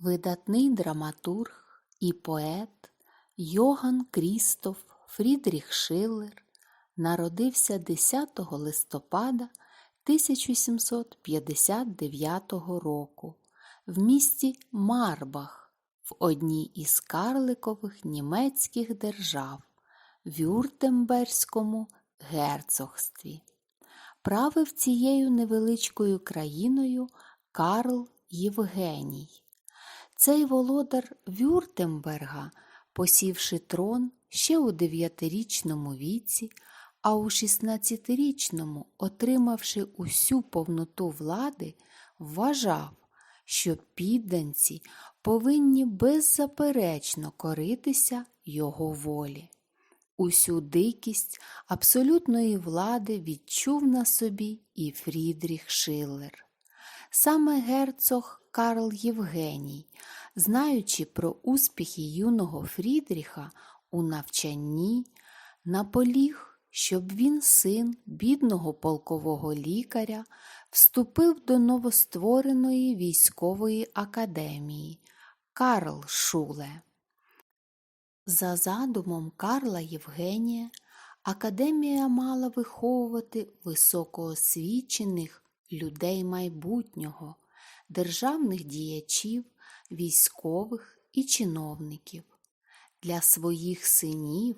Видатний драматург і поет Йоган Крістоф Фрідріх Шиллер народився 10 листопада 1759 року в місті Марбах в одній із карликових німецьких держав Вюртемберзькому герцогстві. Правив цією невеличкою країною Карл Євгеній. Цей володар Вюртемберга, посівши трон ще у дев'ятирічному віці, а у 16-річному, отримавши усю повноту влади, вважав, що підданці повинні беззаперечно коритися його волі. Усю дикість абсолютної влади відчув на собі і Фрідріх Шиллер. Саме герцог Карл Євгеній, знаючи про успіхи юного Фрідріха у навчанні, наполіг, щоб він, син бідного полкового лікаря, вступив до новоствореної військової академії Карл Шуле. За задумом Карла Євгенія, академія мала виховувати високоосвічених людей майбутнього, державних діячів, військових і чиновників. Для своїх синів,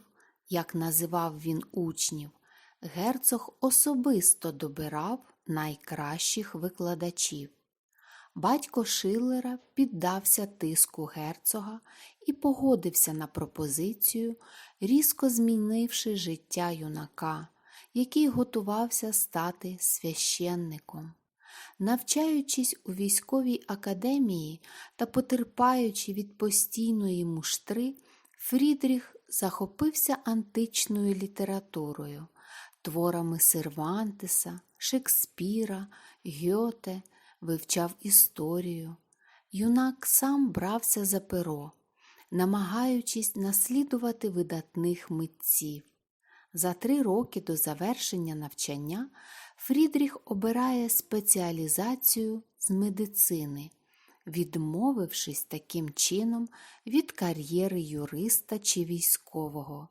як називав він учнів, герцог особисто добирав найкращих викладачів. Батько Шиллера піддався тиску герцога і погодився на пропозицію, різко змінивши життя юнака, який готувався стати священником. Навчаючись у військовій академії та потерпаючи від постійної муштри, Фрідріх захопився античною літературою, творами Сервантеса, Шекспіра, Гьоте, вивчав історію. Юнак сам брався за перо, намагаючись наслідувати видатних митців. За три роки до завершення навчання Фрідріх обирає спеціалізацію з медицини, відмовившись таким чином від кар'єри юриста чи військового,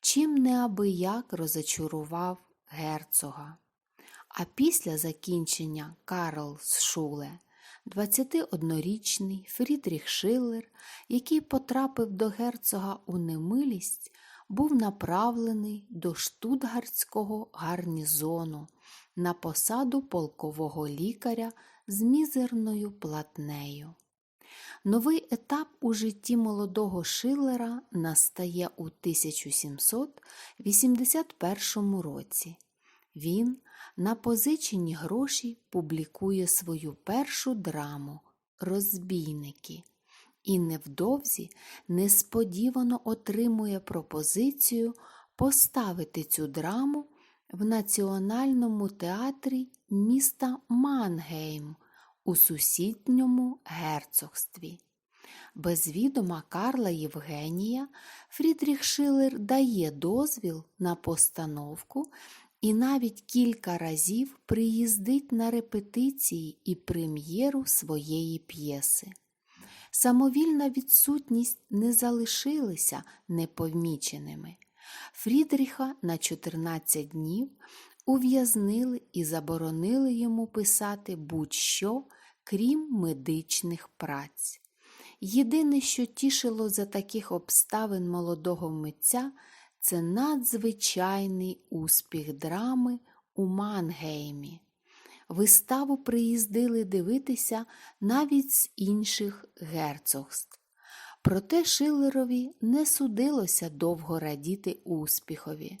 чим неабияк розочарував герцога. А після закінчення Карл Шуле, 21-річний Фрідріх Шиллер, який потрапив до герцога у немилість, був направлений до штутгартського гарнізону на посаду полкового лікаря з мізерною платнею. Новий етап у житті молодого Шиллера настає у 1781 році. Він на позичені гроші публікує свою першу драму Розбійники і невдовзі несподівано отримує пропозицію поставити цю драму в Національному театрі міста Мангейм у сусідньому герцогстві. Без відома Карла Євгенія Фрідріх Шиллер дає дозвіл на постановку і навіть кілька разів приїздить на репетиції і прем'єру своєї п'єси. Самовільна відсутність не залишилися непоміченими. Фрідріха на 14 днів ув'язнили і заборонили йому писати будь-що, крім медичних праць. Єдине, що тішило за таких обставин молодого митця, це надзвичайний успіх драми у Мангеймі. Виставу приїздили дивитися навіть з інших герцогств. Проте Шиллерові не судилося довго радіти успіхові.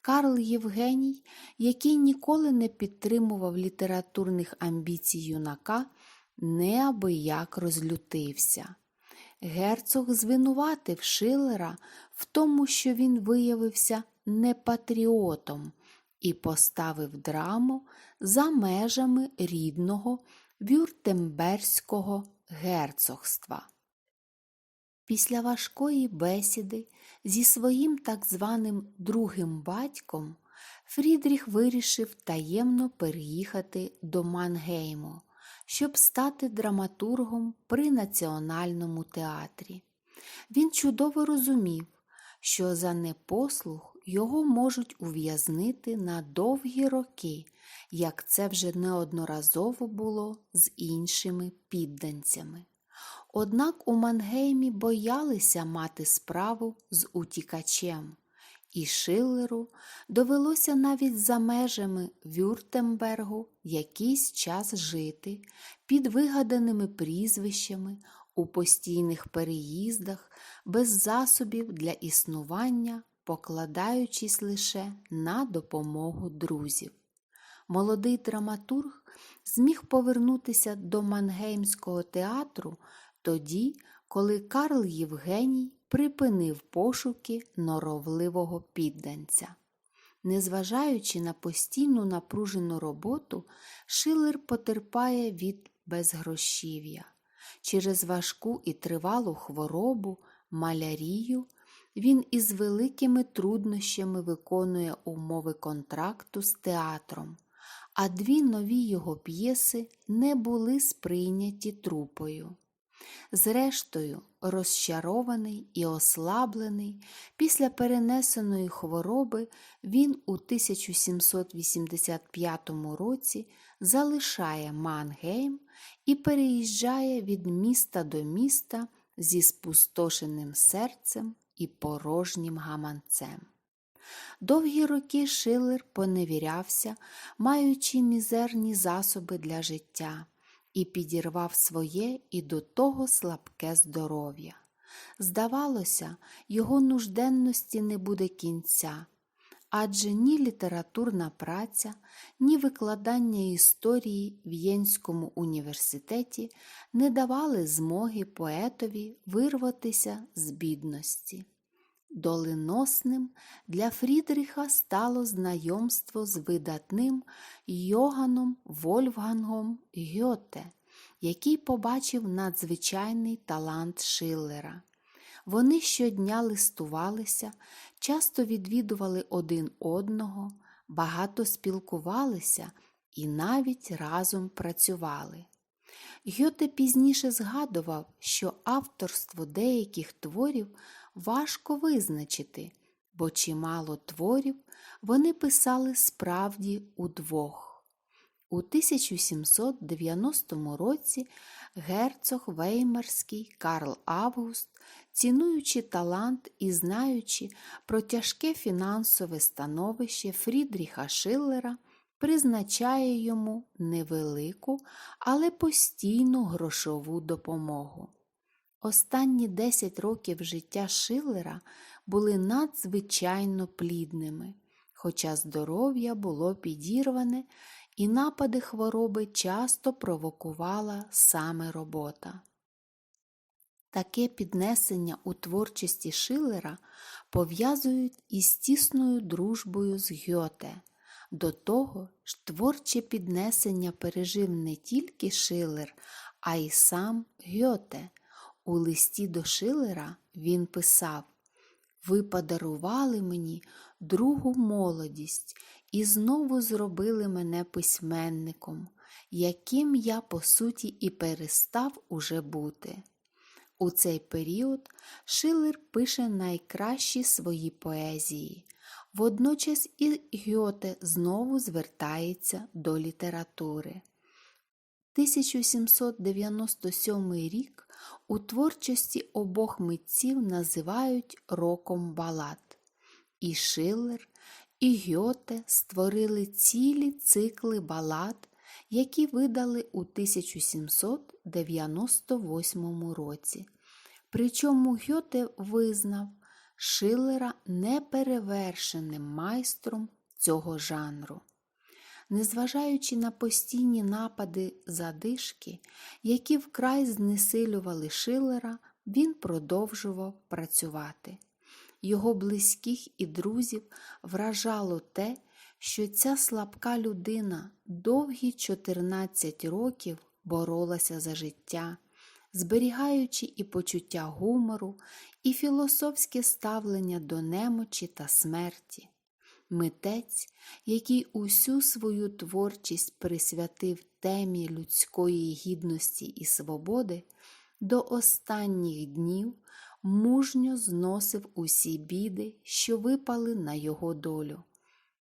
Карл Євгеній, який ніколи не підтримував літературних амбіцій юнака, неабияк розлютився. Герцог звинуватив Шиллера в тому, що він виявився непатріотом і поставив драму за межами рідного Вюртемберзького герцогства. Після важкої бесіди зі своїм так званим другим батьком Фрідріх вирішив таємно переїхати до Мангейму, щоб стати драматургом при Національному театрі. Він чудово розумів, що за непослух його можуть ув'язнити на довгі роки, як це вже неодноразово було з іншими підданцями. Однак у Мангеймі боялися мати справу з утікачем, і Шиллеру довелося навіть за межами Вюртембергу якийсь час жити під вигаданими прізвищами у постійних переїздах, без засобів для існування, покладаючись лише на допомогу друзів. Молодий драматург зміг повернутися до Мангеймського театру тоді, коли Карл Євгеній припинив пошуки норовливого підданця. Незважаючи на постійну напружену роботу, Шилер потерпає від безгрошів'я. Через важку і тривалу хворобу, малярію, він із великими труднощами виконує умови контракту з театром, а дві нові його п'єси не були сприйняті трупою. Зрештою, розчарований і ослаблений, після перенесеної хвороби він у 1785 році залишає Мангейм і переїжджає від міста до міста зі спустошеним серцем і порожнім гаманцем. Довгі роки Шилер поневірявся, маючи мізерні засоби для життя і підірвав своє і до того слабке здоров'я. Здавалося, його нужденності не буде кінця, адже ні літературна праця, ні викладання історії в Єнському університеті не давали змоги поетові вирватися з бідності. Доленосним для Фрідріха стало знайомство з видатним Йоганом Вольфгангом Гьоте, який побачив надзвичайний талант Шиллера. Вони щодня листувалися, часто відвідували один одного, багато спілкувалися і навіть разом працювали. Гьоте пізніше згадував, що авторство деяких творів важко визначити, бо чимало творів вони писали справді удвох. У 1790 році герцог Веймарський Карл Август, цінуючи талант і знаючи про тяжке фінансове становище Фрідріха Шиллера, призначає йому невелику, але постійну грошову допомогу. Останні 10 років життя Шиллера були надзвичайно плідними, хоча здоров'я було підірване і напади хвороби часто провокувала саме робота. Таке піднесення у творчості Шиллера пов'язують із тісною дружбою з Гьоте. До того ж, творче піднесення пережив не тільки Шиллер, а й сам Гьоте. У листі до Шилера він писав Ви подарували мені другу молодість і знову зробили мене письменником, яким я, по суті, і перестав уже бути. У цей період Шилер пише найкращі свої поезії. Водночас і Гьоте знову звертається до літератури. 1797 рік у творчості обох митців називають роком балад. І Шиллер, і Гьоте створили цілі цикли балад, які видали у 1798 році. Причому Гьоте визнав Шиллера неперевершеним майстром цього жанру. Незважаючи на постійні напади задишки, які вкрай знесилювали Шиллера, він продовжував працювати. Його близьких і друзів вражало те, що ця слабка людина довгі 14 років боролася за життя, зберігаючи і почуття гумору, і філософське ставлення до немочі та смерті. Митець, який усю свою творчість присвятив темі людської гідності і свободи, до останніх днів мужньо зносив усі біди, що випали на його долю.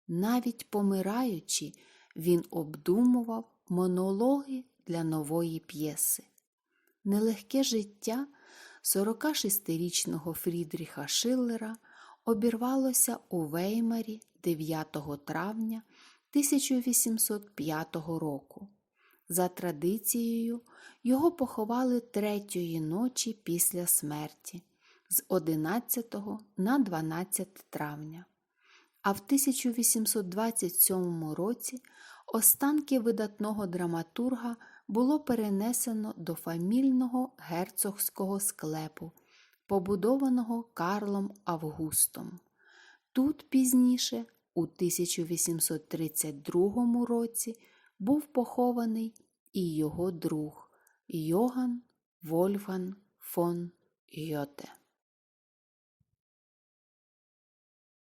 Навіть помираючи, він обдумував монологи для нової п'єси. Нелегке життя 46-річного Фрідріха Шиллера обірвалося у Веймарі 9 травня 1805 року. За традицією, його поховали третьої ночі після смерті з 11 на 12 травня. А в 1827 році останки видатного драматурга було перенесено до фамільного герцогського склепу, побудованого Карлом Августом. Тут пізніше, у 1832 році, був похований і його друг Йоган Вольфган фон Йоте.